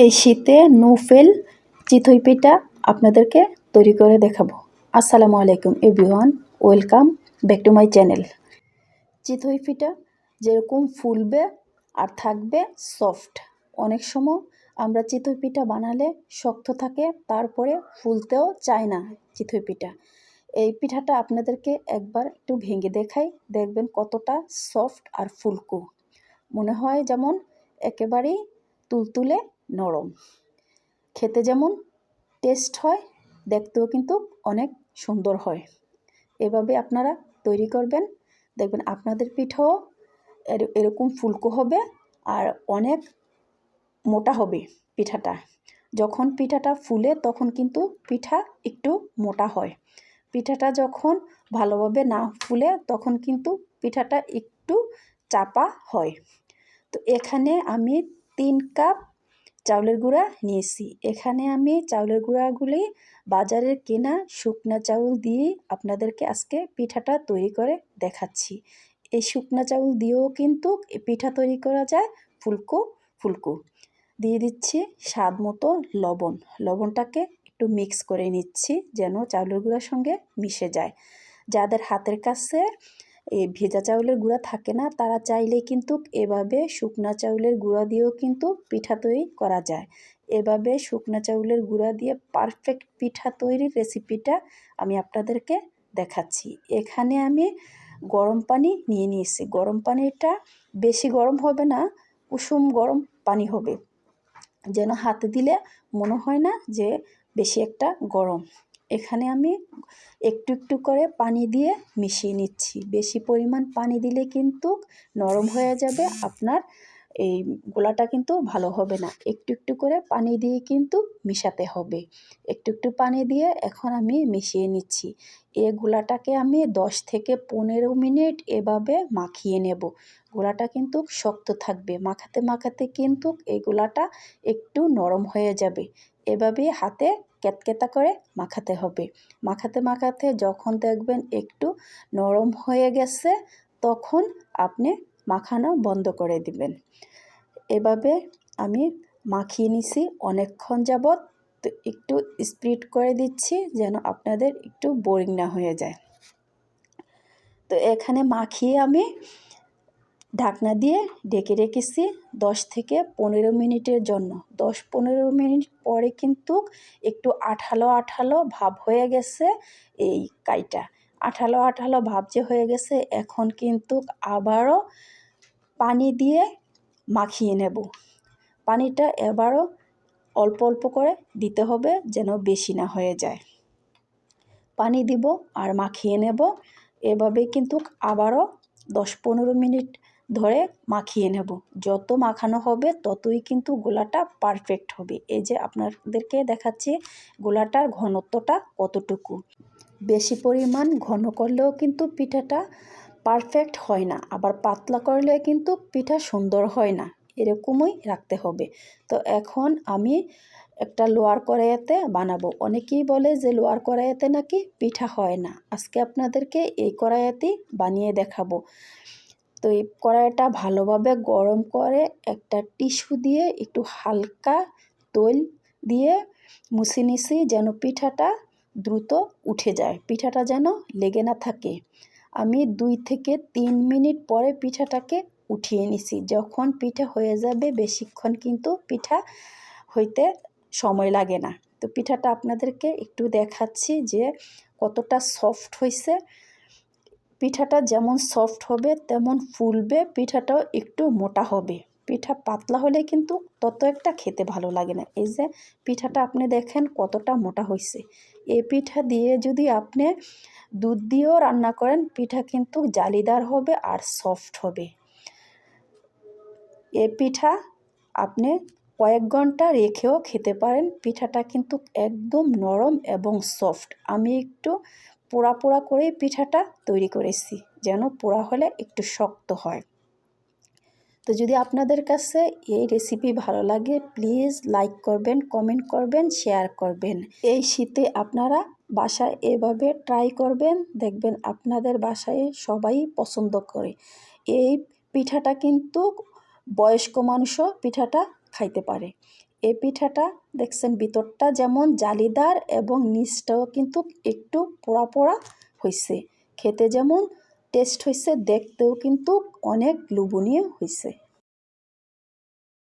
এই শীতে নুফেল চিতই পিঠা আপনাদেরকে তৈরি করে দেখাবো। আসসালামু আলাইকুম everyone, welcome back to my channel. চিতই পিঠা যেরকম ফুলবে আর থাকবে সফট। অনেক সময় আমরা চিতই পিঠা বানালে শক্ত থাকে, তারপরে ফুলতেও চায় না চিতই পিঠা এই পিঠাটা আপনাদেরকে একবার একটু ভেঙে দেখাই, দেখবেন কতটা সফট আর ফুলকো। মনে হয় যেমন একেবারেই তুলতুলে নরম। খেতে যেমন টেস্ট হয়, দেখতেও কিন্তু অনেক সুন্দর হয়। এভাবে আপনারা তৈরি করবেন। দেখবেন আপনাদের পিঠাও এরকম ফুলকো হবে আর অনেক মোটা হবে পিঠাটা। যখন পিঠাটা ফুলে তখন কিন্তু পিঠা একটু মোটা হয়। পিঠাটা যখন ভালোভাবে না ফুলে তখন কিন্তু পিঠাটা একটু চাপা হয়। তো এখানে আমি তিন কাপ চাউলের গুঁড়া নিয়েছি। এখানে আমি চাউলের গুঁড়াগুলি বাজারের কেনা শুকনা চাউল দিয়ে আপনাদেরকে আজকে পিঠাটা তৈরি করে দেখাচ্ছি। এই শুকনা চাউল দিয়েও কিন্তু পিঠা তৈরি করা যায় ফুলকো ফুলকো। দিয়ে দিচ্ছি স্বাদ মতো লবণ। লবণটাকে একটু মিক্স করে নিচ্ছি যেন চাউলের গুঁড়ার সঙ্গে মিশে যায়। যাদের হাতের কাছে এই ভেজা চাউলের গুঁড়া থাকে না, তারা চাইলে কিন্তু এভাবে শুকনা চাউলের গুঁড়া দিয়েও কিন্তু পিঠা তৈরি করা যায়। এভাবে শুকনা চাউলের গুঁড়া দিয়ে পারফেক্ট পিঠা তৈরির রেসিপিটা আমি আপনাদেরকে দেখাচ্ছি। এখানে আমি গরম পানি নিয়ে নিয়েছি। গরম পানিটা বেশি গরম হবে না কুসুম গরম পানি হবে। যেন হাতে দিলে মনে হয় না যে বেশি একটা গরম। এখানে আমি একটু একটু করে পানি দিয়ে মিশিয়ে নিচ্ছি। বেশি পরিমাণ পানি দিলে কিন্তু নরম হয়ে যাবে, আপনার এই গোলাটা কিন্তু ভালো হবে না। একটু একটু করে পানি দিয়ে কিন্তু মিশাতে হবে। একটু একটু পানি দিয়ে এখন আমি মিশিয়ে নিচ্ছি। এ গোলাটাকে আমি দশ থেকে পনেরো মিনিট এভাবে মাখিয়ে নেব। গোলাটা কিন্তু শক্ত থাকবে। মাখাতে মাখাতে কিন্তু এই গোলাটা একটু নরম হয়ে যাবে। এভাবে হাতে ক্যাতকেতা করে মাখাতে হবে। মাখাতে মাখাতে যখন দেখবেন একটু নরম হয়ে গেছে, তখন আপনি মাখানো বন্ধ করে দিবেন। এভাবে আমি মাখিয়ে নিছি অনেকক্ষণ যাবৎ। একটু স্প্রিড করে দিচ্ছি যেন আপনাদের একটু বোরিং না হয়ে যায়। তো এখানে মাখিয়ে আমি ঢাকনা দিয়ে ডেকে রেখেছি দশ থেকে পনেরো মিনিটের জন্য। দশ পনেরো মিনিট পরে কিন্তু একটু আঠালো আঠালো ভাব হয়ে গেছে এই কাইটা। আঠালো আঠালো ভাব যে হয়ে গেছে এখন কিন্তু আবারও পানি দিয়ে মাখিয়ে নেব। পানিটা এবারও অল্প অল্প করে দিতে হবে যেন বেশি না হয়ে যায়। পানি দিব আর মাখিয়ে নেব। এভাবে কিন্তু আবারও দশ পনেরো মিনিট ধরে মাখিয়ে নেব। যত মাখানো হবে, ততই কিন্তু গোলাটা পারফেক্ট হবে। এই যে আপনাদেরকে দেখাচ্ছি গোলাটার ঘনত্বটা কতটুকু। বেশি পরিমাণ ঘন করলেও কিন্তু পিঠাটা পারফেক্ট হয় না। আবার পাতলা করলে কিন্তু পিঠা সুন্দর হয় না। এরকমই রাখতে হবে। তো এখন আমি একটা লোয়ার কড়াইয়াতে বানাবো। অনেকেই বলে যে লোয়ার কড়াইয়াতে নাকি পিঠা হয় না। আজকে আপনাদেরকে এই কড়াইয়াতেই বানিয়ে দেখাবো। তো এই কড়াইটা ভালোভাবে গরম করে একটা টিস্যু দিয়ে একটু হালকা তৈল দিয়ে মুছে নিছি যেন পিঠাটা দ্রুত উঠে যায়, পিঠাটা যেন লেগে না থাকে। আমি দুই থেকে তিন মিনিট পরে পিঠাটাকে উঠিয়ে নিছি। যখন পিঠা হয়ে যাবে বেশিক্ষণ কিন্তু পিঠা হইতে সময় লাগে না। তো পিঠাটা আপনাদেরকে একটু দেখাচ্ছি যে কতটা সফট হয়েছে পিঠাটা যেমন সফট হবে, তেমন ফুলবে, পিঠাটাও একটু মোটা হবে। পিঠা পাতলা হলে কিন্তু তত একটা খেতে ভালো লাগে না। এই যে পিঠাটা আপনি দেখেন কতটা মোটা হয়েছে এই পিঠা দিয়ে যদি আপনি দুধ দিয়েও রান্না করেন, পিঠা কিন্তু জালিদার হবে আর সফট হবে। এ পিঠা আপনি কয়েক ঘণ্টা রেখেও খেতে পারেন। পিঠাটা কিন্তু একদম নরম এবং সফট আমি একটু পোড়া পোড়া করেই পিঠাটা তৈরি করেছি, যেন পোড়া হলে একটু শক্ত হয়। তো যদি আপনাদের কাছে এই রেসিপি ভালো লাগে প্লিজ লাইক করবেন কমেন্ট করবেন শেয়ার করবেন। এই শীতে আপনারা বাসায় এভাবে ট্রাই করবেন, দেখবেন আপনাদের বাসায় সবাই পছন্দ করে। এই পিঠাটা কিন্তু বয়স্ক মানুষও পিঠাটা খাইতে পারে। এই পিঠাটা দেখছেন ভিতরটা যেমন জালিদার এবং নিচটাও কিন্তু একটু পোড়া পোড়া হয়েছে খেতে যেমন টেস্ট হয়েছে দেখতেও কিন্তু অনেক লোভনীয় হয়েছে